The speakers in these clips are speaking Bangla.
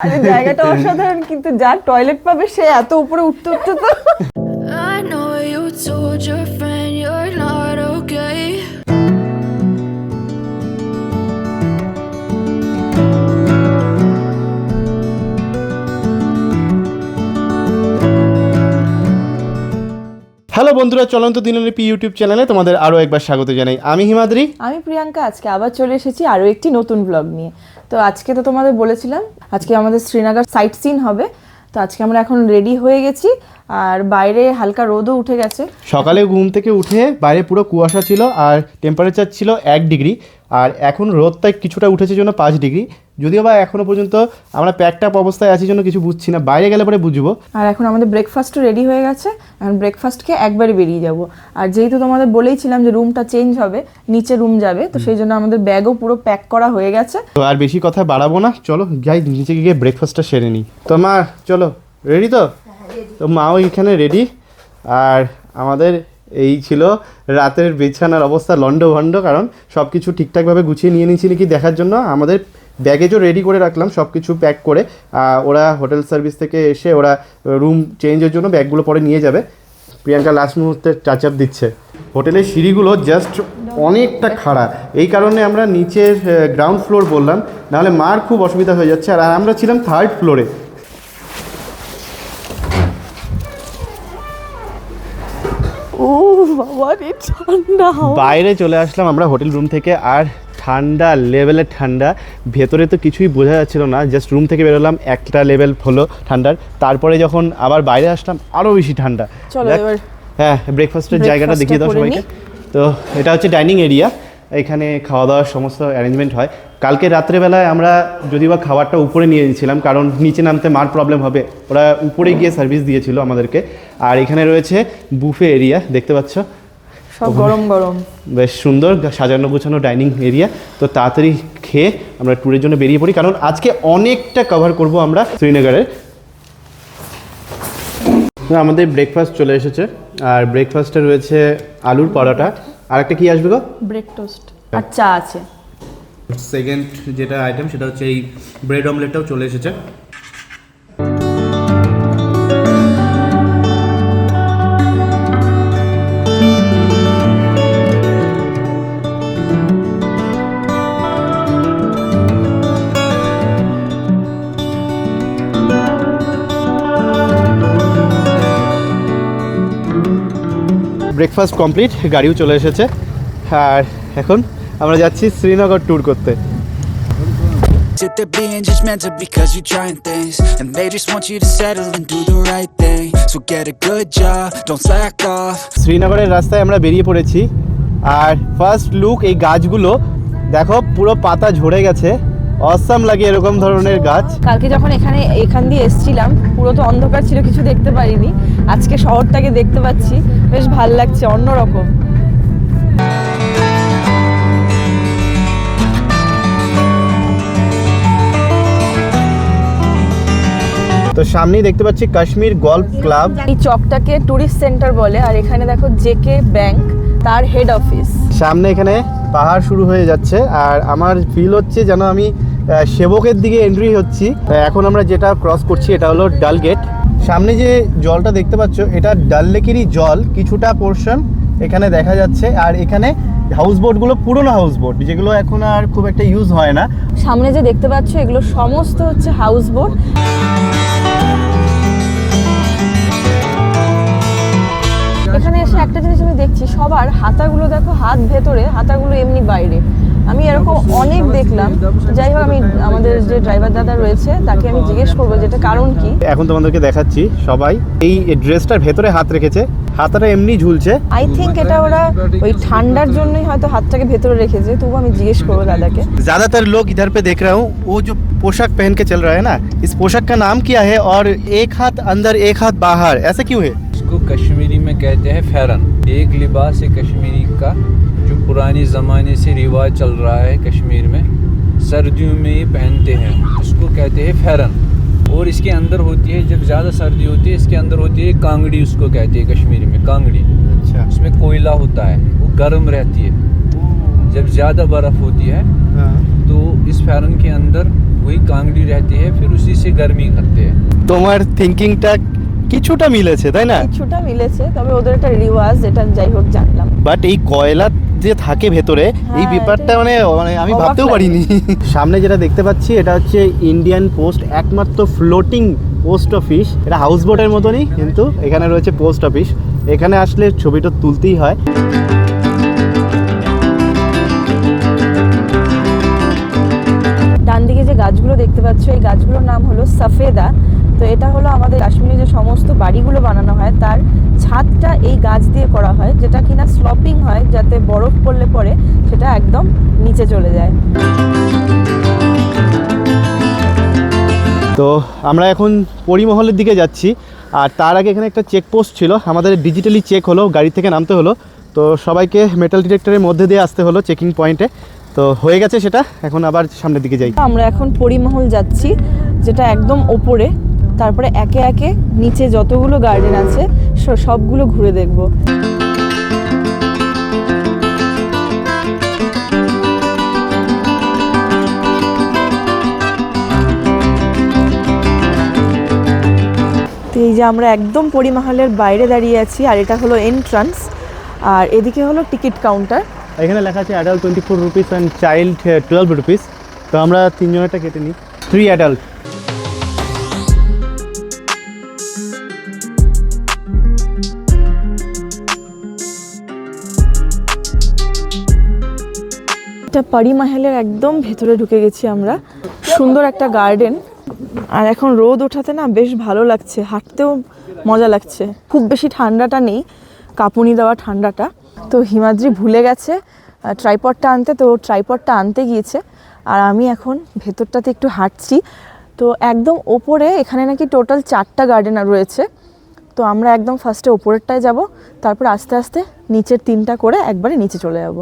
আরে জায়গাটা অসাধারণ কিন্তু যার টয়লেট পাবে সে এত উপরে উঠতে উঠতে তো হ্যালো বন্ধুরা চলন্ত দিনলিপি ইউটিউব চ্যানেলে তোমাদের আরও একবার স্বাগত জানাই। আমি হিমাদ্রি। আমি প্রিয়াঙ্কা আজকে আবার চলে এসেছি আরও একটি নতুন ব্লগ নিয়ে। তো আজকে তো তোমাদের বলেছিলাম আজকে আমাদের শ্রীনগর সাইট সিন হবে। তো আজকে আমরা এখন রেডি হয়ে গেছি আর বাইরে হালকা রোদও উঠে গেছে। সকালে ঘুম থেকে উঠে বাইরে পুরো কুয়াশা ছিল আর টেম্পারেচার ছিল এক ডিগ্রি আর এখন রোদটা কিছুটা উঠেছে জন্য পাঁচ ডিগ্রি। যদিও বা এখনও পর্যন্ত আমরা প্যাকটাপ অবস্থায় আছি জন্য কিছু বুঝছি না। বাইরে গেলে পরে বুঝব। আর এখন আমাদের ব্রেকফাস্টও রেডি হয়ে গেছে। এখন ব্রেকফাস্ট খেয়ে একবারে বেরিয়ে যাব। আর যেহেতু তোমাদের বলেইছিলাম যে রুমটা চেঞ্জ হবে নিচে রুম যাবে তো সেই জন্য আমাদের ব্যাগও পুরো প্যাক করা হয়ে গেছে। তো আর বেশি কথা বাড়াবো না। চলো যাই নিচে গিয়ে ব্রেকফাস্টটা সেরে নিই। তো মা চলো রেডি তো? তো মাও এখানে রেডি আর আমাদের এই ছিল রাতের বিছানার অবস্থা লন্ড ভন্ড কারণ সব কিছু ঠিকঠাকভাবে গুছিয়ে নিয়ে নিয়েছি নাকি দেখার জন্য। আমাদের ব্যাগেজও রেডি করে রাখলাম সব কিছু প্যাক করে ওরা হোটেল সার্ভিস থেকে এসে ওরা রুম চেঞ্জের জন্য ব্যাগগুলো পরে নিয়ে যাবে। প্রিয়াঙ্কা লাস্ট মুহূর্তে টাচ আপ দিচ্ছে হোটেলের সিঁড়িগুলো জাস্ট অনেকটা খাড়া। এই কারণে আমরা নিচের গ্রাউন্ড ফ্লোর বললাম, নাহলে মার খুব অসুবিধা হয়ে যাচ্ছে। আর আমরা ছিলাম থার্ড ফ্লোরে বাবা রে ঠান্ডা বাইরে চলে আসলাম আমরা হোটেল রুম থেকে আর ঠান্ডা লেভেলের ঠান্ডা। ভেতরে তো কিছুই বোঝা যাচ্ছিল না জাস্ট রুম থেকে বেরোলাম একটা লেভেল হলো ঠান্ডার। তারপরে যখন আবার বাইরে আসলাম আরও বেশি ঠান্ডা। চলো এবার হ্যাঁ ব্রেকফাস্টের জায়গাটা দেখিয়ে দাও সবাইকে। তো এটা হচ্ছে ডাইনিং এরিয়া এখানে খাওয়া দাওয়ার সমস্ত অ্যারেঞ্জমেন্ট হয়। কালকে রাত্রেবেলায় আমরা যদি বা খাবারটা উপরে নিয়ে গেছিলাম কারণ নিচে নামতে মার প্রবলেম হবে। ওরা উপরে গিয়ে সার্ভিস দিয়েছিল আমাদেরকে। আর এখানে রয়েছে বুফে এরিয়া দেখতে পাচ্ছ? সব গরম গরম। বেশ সুন্দর সাজানো গোছানো ডাইনিং এরিয়া। তো তাড়াতাড়ি খেয়ে আমরা ট্যুরের জন্য বেরিয়ে পড়ি কারণ আজকে অনেকটা কভার করব আমরা শ্রীনগরের। আমাদের ব্রেকফাস্ট চলে এসেছে আর ব্রেকফাস্টে রয়েছে আলুর পরোটা। আর একটা কি আসবে গো? ব্রেক টোস্ট আর চা আছে। সেকেন্ড যেটা আইটেম সেটা হচ্ছে এই ব্রেড অমলেটটাও চলে এসেছে। ব্রেকফাস্ট কমপ্লিট গাড়িও চলে এসেছে আর এখন আমরা যাচ্ছি শ্রীনগর ট্যুর করতে To the being just mental because you're trying things And they just want you to settle and do the right thing So get a good job, don't slack off শ্রীনগরের রাস্তায় আমরা বেরিয়ে পড়েছি আর ফার্স্ট লুক এই গাছগুলো দেখো পুরো পাতা ঝরে গেছে অসাম লাগে এরকম ধরনের গাছ। কালকে যখন এখানে এখান দিয়ে এসছিলাম পুরো তো অন্ধকার ছিল কিছু দেখতে পারিনি। আজকে শহরটাকে দেখতে পাচ্ছি বেশ ভালো লাগছে অন্যরকম। তো সামনেই দেখতে পাচ্ছি কাশ্মীর গল্ফ ক্লাব। এই চকটাকে টুরিস্ট সেন্টার বলে আর এখানে দেখো জেকে ব্যাংক তার হেড অফিস সামনে এখানে পাহাড় শুরু হয়ে যাচ্ছে আর আমার ফিল হচ্ছে যেন আমি সেবকের দিকে এন্ট্রি হচ্ছি। এখন আমরা যেটা ক্রস করছি এটা হলো ডাল গেট সামনে যে জলটা দেখতে পাচ্ছ, এটা ডাল লেকেরই জল, কিছুটা পোর্শন এখানে দেখা যাচ্ছে। আর এখানে হাউস বোটগুলো পুরনো হাউস বোট যেগুলো এখন আর খুব একটা ইউজ হয় না। সামনে যে দেখতে পাচ্ছ, এগুলো সমস্ত হচ্ছে হাউস বোট একটা জিনিস আমি দেখছি সবার হাতাগুলো দেখো হাত ভেতরে হাতাগুলো এমনি বাইরে আমি এরকম অনেক দেখলাম যাই হোক আমি আমাদের যে ড্রাইভার দাদা রয়েছে তাকে আমি জিজ্ঞেস করবো যেটা কারণ কি এখন তোমাদেরকে দেখাচ্ছি সবাই এই ড্রেসটার ভেতরে হাত রেখেছে হাতটা এমনি ঝুলছে আই থিঙ্ক এটা ওরা ওই ঠান্ডার জন্যই হয়তো হাতটাকে ভেতরে রেখেছে তবু আমি জিজ্ঞেস করবো দাদাকে ज्यादातर लोग इधर पे देख रहा हूँ वो जो पोशाक पहन के चल रहा है ना इस पोशाक का नाम क्या है और एक हाथ अंदर एक हाथ बाहर ऐसा क्यों है इसको कश्मीरी में कहते हैं फैरन एक लिबास है कश्मीरी का जो पुराने ज़माने से रिवाज चल रहा है कश्मीर में सर्दियों में ये पहनते हैं इसको कहते हैं फैरन और इसके अंदर होती है जब ज़्यादा सर्दी होती है इसके अंदर होती है कांगड़ी उसको कहते हैं कश्मीरी में कांगड़ी अच्छा उसमें कोयला होता है वो गर्म रहती है जब ज़्यादा बर्फ़ होती है तो इस फैरन के अंदर वही कांगड़ी रहती है फिर उसी से गर्मी करते हैं তোমার থিঙ্কিংটা কিছুটা মিলেছে তাই না? কিছুটা মিলেছে তবে ওদের একটা রিওয়াজ যেটা যাই হোক জানলাম। বাট এই কয়লা যে থাকে ভেতরে এই হ্যাঁ, ব্যাপারটা মানে মানে আমি ভাবতেও পারিনি। সামনে যেটা দেখতে পাচ্ছি এটা হচ্ছে ইন্ডিয়ান পোস্ট একমাত্র ফ্লোটিং পোস্ট অফিস এটা হাউস বোটের মতনই কিন্তু এখানে রয়েছে পোস্ট অফিস এখানে আসলে ছবিটা তুলতেই হয়। ডান দিকে যে গাছগুলো দেখতে পাচ্ছ এই গাছগুলোর নাম হলো সফেদা। তো এটা হলো আমাদের কাশ্মীরে যে সমস্ত বাড়িগুলো বানানো হয় তার ছাদটা এই গাছ দিয়ে করা হয় যেটা কিনা স্লপিং হয় যাতে বরফ পড়লে পরে সেটা একদম নিচে চলে যায়। তো আমরা এখন পরিমহলের দিকে যাচ্ছি আর তার আগে এখানে একটা চেকপোস্ট ছিল আমাদের ডিজিটালি চেক হলো গাড়ি থেকে নামতে হলো। তো সবাইকে মেটাল ডিটেক্টরের মধ্যে দিয়ে আসতে হলো চেকিং পয়েন্টে তো হয়ে গেছে সেটা এখন আবার সামনের দিকে যাই। আমরা এখন পরিমহল যাচ্ছি যেটা একদম ওপরে। তারপরে একে একে নিচে যতগুলো গার্ডেন আছে সবগুলো ঘুরে দেখব। এই যে আমরা একদম পরিমহলের বাইরে দাঁড়িয়ে আছি, আর এটা হলো এন্ট্রান্স আর এদিকে হলো টিকিট কাউন্টার এখানে লেখা আছে adult twenty four rupees and child twelve rupees তো আমরা তিনজনেরটা কেটে নিই। থ্রি অ্যাডাল্ট এটা পারি মাহেলের একদম ভেতরে ঢুকে গেছি আমরা। সুন্দর একটা গার্ডেন। আর এখন রোদ ওঠাতে না বেশ ভালো লাগছে, হাঁটতেও মজা লাগছে। খুব বেশি ঠান্ডাটা নেই, কাঁপুনি দেওয়া ঠান্ডাটা। তো হিমাদ্রি ভুলে গেছে ট্রাইপডটা আনতে, তো ট্রাইপডটা আনতে গিয়েছে। আর আমি এখন ভেতরটাতে একটু হাঁটছি। তো একদম ওপরে, এখানে নাকি টোটাল চারটা গার্ডেন রয়েছে। তো আমরা একদম ফার্স্টে ওপরেরটায় যাব, তারপর আস্তে আস্তে নিচের তিনটা করে একবারে নিচে চলে যাব।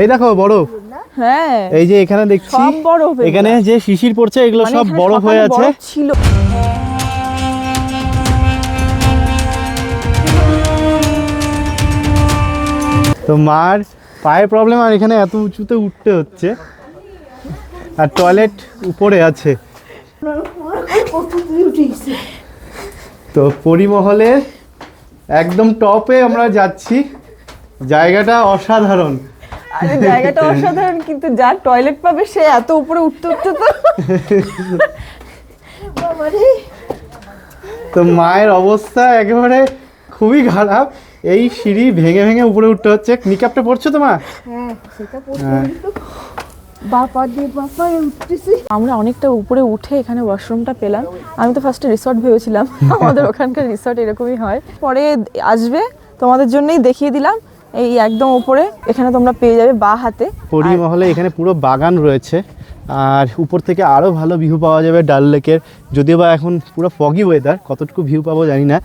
এই দেখো বড় হ্যাঁ। এই যে এখানে দেখছি সব বরফ এখানে যে শিশির পড়ছে এগুলো মানে সব বরফ হয়ে আছে। বরফ ছিল। তো মার পায়ের প্রবলেম আর এখানে এত উঁচুতে উঠতে হচ্ছে। আর টয়লেট উপরে আছে। তো পরিমহলে একদম টপে আমরা যাচ্ছি। জায়গাটা অসাধারণ। আরে জায়গাটা অসাধারণ কিন্তু যার টয়লেট পাবে সে এত উপরে উঠতে উঠতে তো তো মায়ের অবস্থা একেবারে খুবই খারাপ। এই সিঁড়ি ভেঙে ভেঙে উপরে উঠতে হচ্ছে। নিকাপটা পড়ছো তোমার হ্যাঁ সেটা বাপা দে বাপা উঠতেছি। আমরা অনেকটা উপরে উঠে এখানে ওয়াশরুমটা পেলাম। আমি তো ফার্স্টে রিসর্ট ভেবেছিলাম। আমাদের ওখানকার রিসর্ট এরকমই হয়। পরে আসবে তোমাদের জন্যই দেখিয়ে দিলাম। এই একদম উপরে এখানে তোমরা পেয়ে যাবে বা হাতে। পরিমহলে এখানে পুরো বাগান রয়েছে। আর উপর থেকে আরও ভালো ভিউ পাওয়া যাবে ডাল লেকের। যদিও বা এখন পুরো ফগি ওয়েদার কতটুকু ভিউ পাবো জানি না।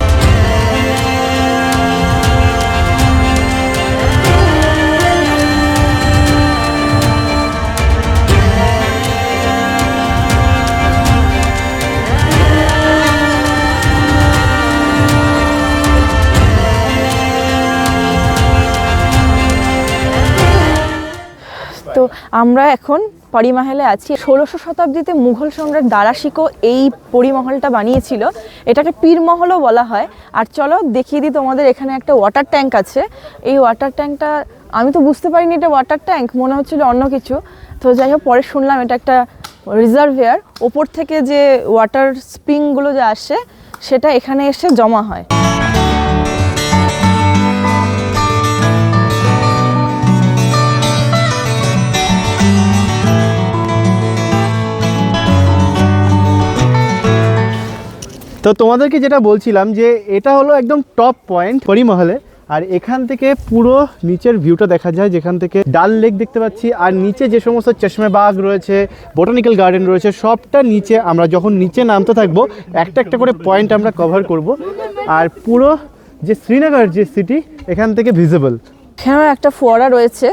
তো আমরা এখন পরিমহলে আছি। ষোলোশো শতাব্দীতে মুঘল সম্রাট দারাশিকো এই পরিমহলটা বানিয়েছিল। এটাকে পীরমহলও বলা হয়। আর চলো দেখিয়ে দিই তোমাদের এখানে একটা ওয়াটার ট্যাঙ্ক আছে। এই ওয়াটার ট্যাঙ্কটা আমি তো বুঝতে পারিনি এটা ওয়াটার ট্যাঙ্ক মনে হচ্ছিল অন্য কিছু। তো যাই হোক, পরে শুনলাম এটা একটা রিজার্ভেয়ার ওপর থেকে যে ওয়াটার স্প্রিংগুলো যে আসে, সেটা এখানে এসে জমা হয়। তো তোমাদেরকে যেটা বলছিলাম যে এটা হলো একদম টপ পয়েন্ট পরিমহলে, আর এখান থেকে পুরো নিচের ভিউটা দেখা যায়, যেখান থেকে ডাল লেক দেখতে পাচ্ছি, আর নিচে যে সমস্ত চশমে বাগ রয়েছে বোটানিক্যাল গার্ডেন রয়েছে, সবটা নিচে আমরা যখন নিচে নামতে থাকব, একটা একটা করে পয়েন্ট আমরা কভার করব, আর পুরো যে শ্রীনগর যে সিটি এখান থেকে ভিজিবল এখানেও একটা ফোয়ারা রয়েছে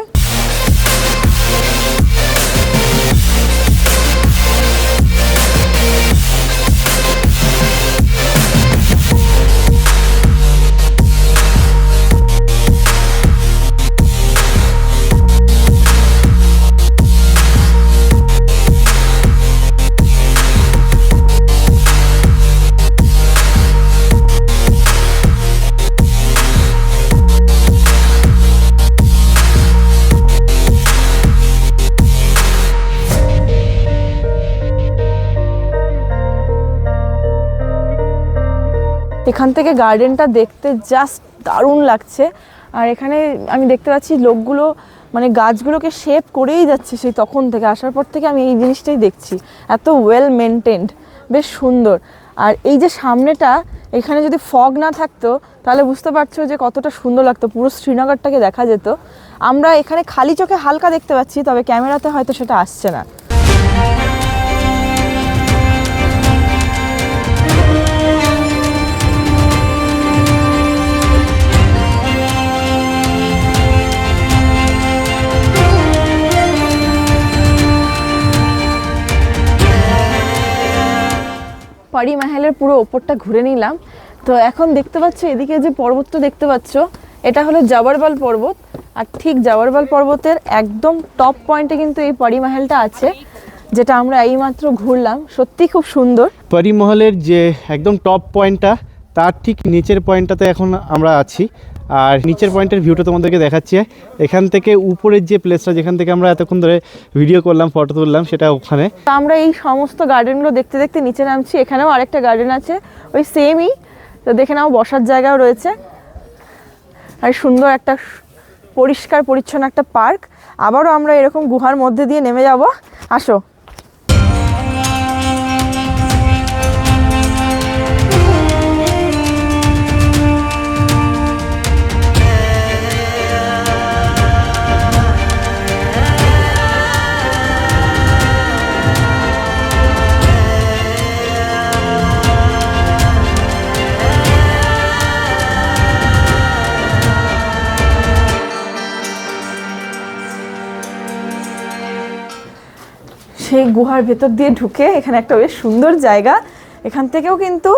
এখান থেকে গার্ডেনটা দেখতে জাস্ট দারুণ লাগছে। আর এখানে আমি দেখতে পাচ্ছি লোকগুলো মানে গাছগুলোকে শেপ করেই যাচ্ছে সেই তখন থেকে। আসার পর থেকে আমি এই জিনিসটাই দেখছি। এত ওয়েল মেনটেন্ড বেশ সুন্দর। আর এই যে সামনেটা, এখানে যদি ফগ না থাকতো, তাহলে বুঝতে পারছ যে কতটা সুন্দর লাগতো। পুরো শ্রীনগরটাকে দেখা যেত। আমরা এখানে খালি চোখে হালকা দেখতে পাচ্ছি, তবে ক্যামেরাতে হয়তো সেটা আসছে না। পারি মাহেলের পুরো ওপরটা ঘুরে নিলাম। তো এখন দেখতে পাচ্ছ, এদিকে যে পর্বতটা দেখতে পাচ্ছ, এটা হলো জাবারবাল পর্বত। আর ঠিক জাবারবাল পর্বতের একদম টপ পয়েন্টে কিন্তু এই পারি মাহেলটা আছে, যেটা আমরা এইমাত্র ঘুরলাম। সত্যি খুব সুন্দর। পরিমহলের যে একদম টপ পয়েন্টটা তার ঠিক নিচের পয়েন্টটাতে এখন আমরা আছি। আর নিচের পয়েন্টের ভিউটা তোমাদেরকে দেখাচ্ছি। এখান থেকে উপরের যে প্লেসটা যেখান থেকে আমরা এতক্ষণ ধরে ভিডিও করলাম ফটো তুললাম, সেটা ওখানে। আমরা এই সমস্ত গার্ডেনগুলো দেখতে দেখতে নিচে নামছি। এখানেও আরেকটা গার্ডেন আছে, ওই সেমই তো দেখে নাও, বসার জায়গাও রয়েছে। আর সুন্দর একটা পরিষ্কার, পরিচ্ছন্ন একটা পার্ক আবারও আমরা এরকম গুহার মধ্যে দিয়ে নেমে যাব। আসো। সেই গুহার ভেতর দিয়ে ঢুকে এখানে একটা বেশ সুন্দর জায়গা। এখান থেকেও কিন্তু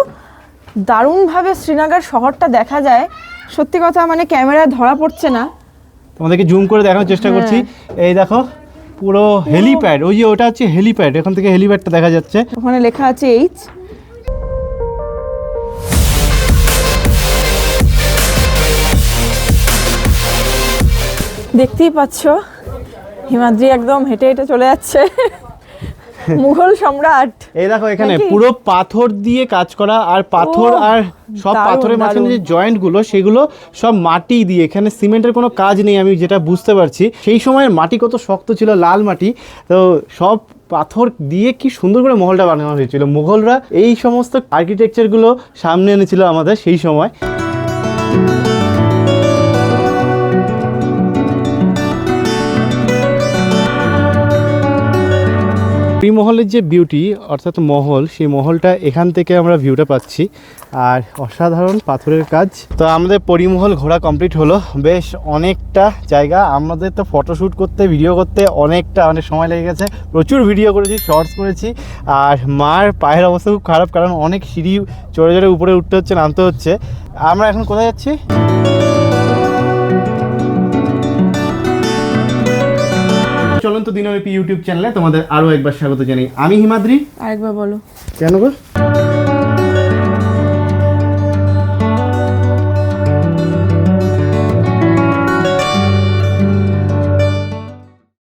দারুণভাবে শ্রীনগর শহরটা দেখা যায়। সত্যি কথা মানে ক্যামেরায় ধরা পড়ছে না। তোমাদেরকে জুম করে দেখানোর চেষ্টা করছি। এই দেখো পুরো হেলিপ্যাড ওই যে ওটা হচ্ছে হেলিপ্যাড এখান থেকে হেলিপ্যাডটা দেখা যাচ্ছে। ওখানে লেখা আছে এইচ দেখতেই পাচ্ছ হিমাদ্রি একদম হেঁটে হেঁটে চলে যাচ্ছে। মুঘল সম্রাট। এই দেখো এখানে পুরো পাথর দিয়ে কাজ করা আর পাথর আর সব পাথরের মাঝখানে যে জয়েন্টগুলো সেগুলো সব মাটি দিয়ে। এখানে সিমেন্টের কোনো কাজ নেই আমি যেটা বুঝতে পারছি। সেই সময়ের মাটি কত শক্ত ছিল লাল মাটি। তো সব পাথর দিয়ে কি সুন্দর করে মহলটা বানানো হয়েছিল। মুঘলরা এই সমস্ত আর্কিটেকচারগুলো সামনে এনেছিল আমাদের সেই সময়। এই মহলের যে বিউটি অর্থাৎ মহল, সেই মহলটা এখান থেকে আমরা ভিউটা পাচ্ছি। আর অসাধারণ পাথরের কাজ। তো আমাদের পরিমহল ঘোরা কমপ্লিট হলো। বেশ অনেকটা জায়গা। আমাদের তো ফটোশ্যুট করতে ভিডিও করতে অনেকটা অনেক সময় লেগে গেছে। প্রচুর ভিডিও করেছি শর্টস করেছি। আর মার পায়ের অবস্থা খুব খারাপ, কারণ অনেক সিঁড়ি চড়ে চড়ে উপরে উঠতে হচ্ছে, নামতে হচ্ছে। আমরা এখন কোথায় যাচ্ছি? দিনব্যাপী ইউটিউব চ্যানেলে তোমাদের আরও একবার স্বাগত জানাই। আমি হিমাদ্রি। আরেকবার বলো। কেন গো?